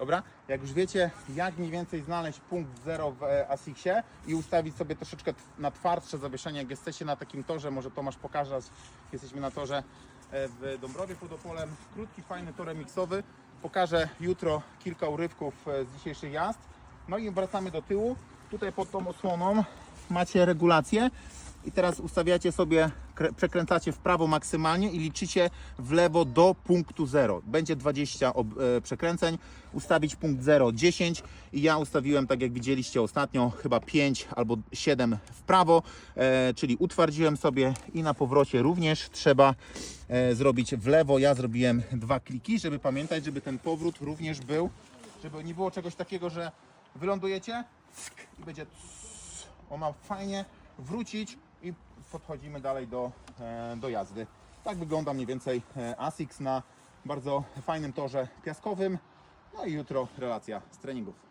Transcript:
Dobra? Jak już wiecie, jak mniej więcej znaleźć punkt zero w e, ASICSie i ustawić sobie troszeczkę na twardsze zawieszenie, jak jesteście na takim torze, może Tomasz pokaże, jesteśmy na torze e, w Dąbrowie pod Opolem. Krótki, fajny tor remiksowy. Pokażę jutro kilka urywków e, z dzisiejszych jazd. No i wracamy do tyłu. Tutaj pod tą osłoną macie regulację i teraz ustawiacie sobie, krę- przekręcacie w prawo maksymalnie i liczycie w lewo do punktu 0. Będzie 20 ob, e, przekręceń, ustawić punkt 0 10 i ja ustawiłem tak jak widzieliście ostatnio chyba 5 albo 7 w prawo, e, czyli utwardziłem sobie i na powrocie również trzeba e, zrobić w lewo. Ja zrobiłem dwa kliki, żeby pamiętać, żeby ten powrót również był, żeby nie było czegoś takiego, że wylądujecie i będzie on ma fajnie wrócić i podchodzimy dalej do, e, do jazdy. Tak wygląda mniej więcej e, ASICS na bardzo fajnym torze piaskowym. No i jutro relacja z treningów.